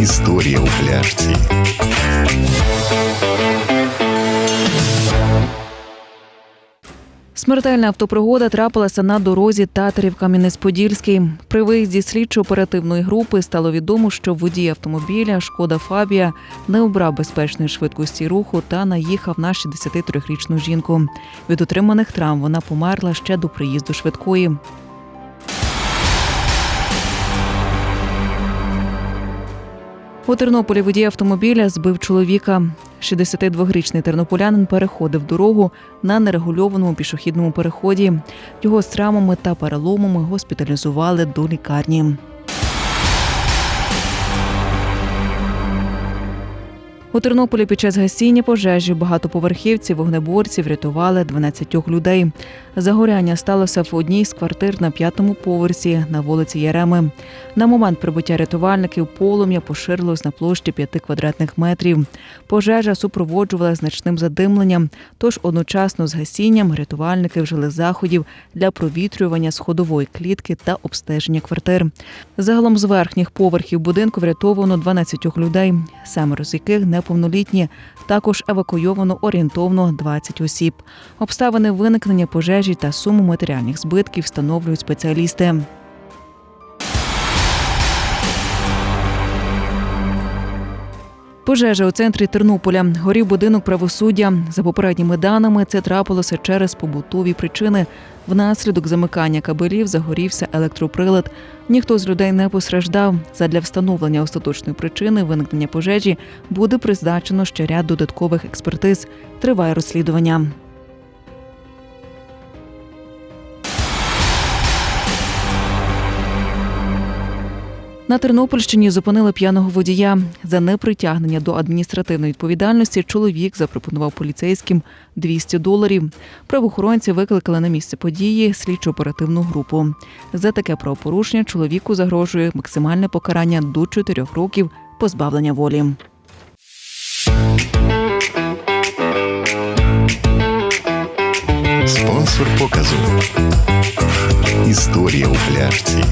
Історія у пляшці. Смертельна автопригода трапилася на дорозі Татарів Кам'янець-Подільський. При виїзді слідчо-оперативної групи стало відомо, що водій автомобіля Шкода Фабія не обрав безпечної швидкості руху та наїхав на 63-річну жінку. Від отриманих травм вона померла ще до приїзду швидкої. У Тернополі водій автомобіля збив чоловіка. 62-річний тернополянин переходив дорогу на нерегульованому пішохідному переході. Його з травмами та переломами госпіталізували до лікарні. У Тернополі під час гасіння пожежі багатоповерхівці вогнеборці врятували 12 людей. Загоряння сталося в одній з квартир на п'ятому поверсі на вулиці Яреми. На момент прибуття рятувальників полум'я поширилось на площі 5 квадратних метрів. Пожежа супроводжувала значним задимленням, тож одночасно з гасінням рятувальники вжили заходів для провітрювання сходової клітки та обстеження квартир. Загалом з верхніх поверхів будинку врятовано 12 людей, семеро з яких неповнолітні. Також евакуйовано орієнтовно 20 осіб. Обставини виникнення пожежі та суму матеріальних збитків встановлюють спеціалісти. Пожежа у центрі Тернополя. Горів будинок правосуддя. За попередніми даними, це трапилося через побутові причини. Внаслідок замикання кабелів загорівся електроприлад. Ніхто з людей не постраждав. Задля встановлення остаточної причини виникнення пожежі буде призначено ще ряд додаткових експертиз. Триває розслідування. На Тернопільщині зупинили п'яного водія. За непритягнення до адміністративної відповідальності чоловік запропонував поліцейським 200 доларів. Правоохоронці викликали на місце події слідчо-оперативну групу. За таке правопорушення чоловіку загрожує максимальне покарання до 4 років позбавлення волі. Спонсор показу. Історія у пляшці.